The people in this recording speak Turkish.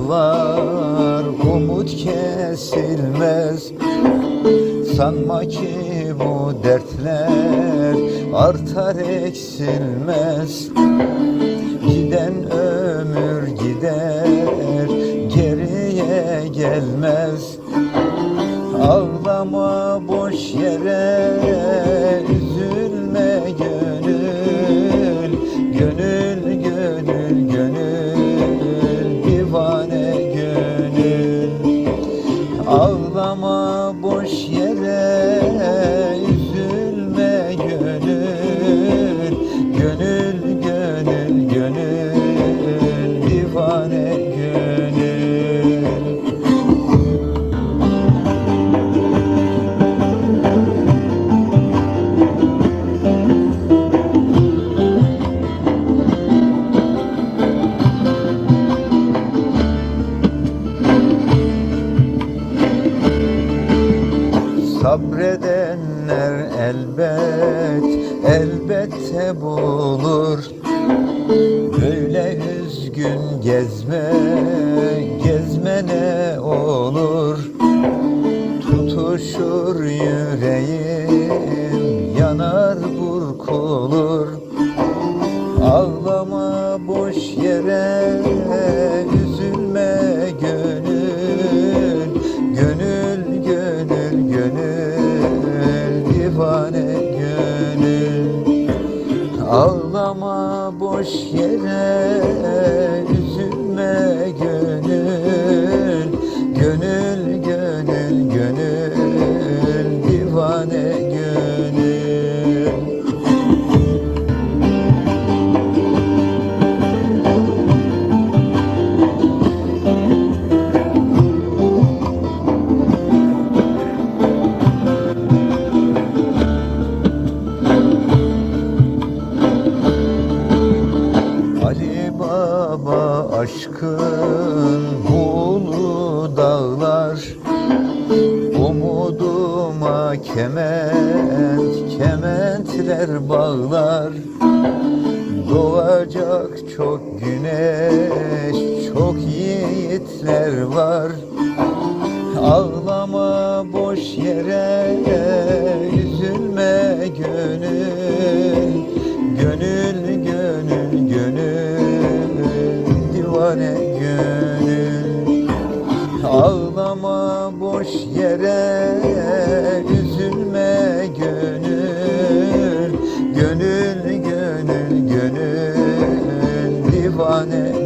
Var, umut kesilmez. Sanma ki bu dertler artar eksilmez. Giden ömür gider, geriye gelmez. Ağlama boş yere, Sabredenler elbet, elbette bulur. Böyle üzgün gezme, gezme ne olur. Tutuşur yüreğim, yanar burkulur divane gönül. Ali Baba aşkın kement kementler bağlar. Doğacak çok güneş çok yiğitler var. Ağlama boş yere üzülme gönül. Gönül boş yere üzülme gönül. Gönül gönül gönül. Divane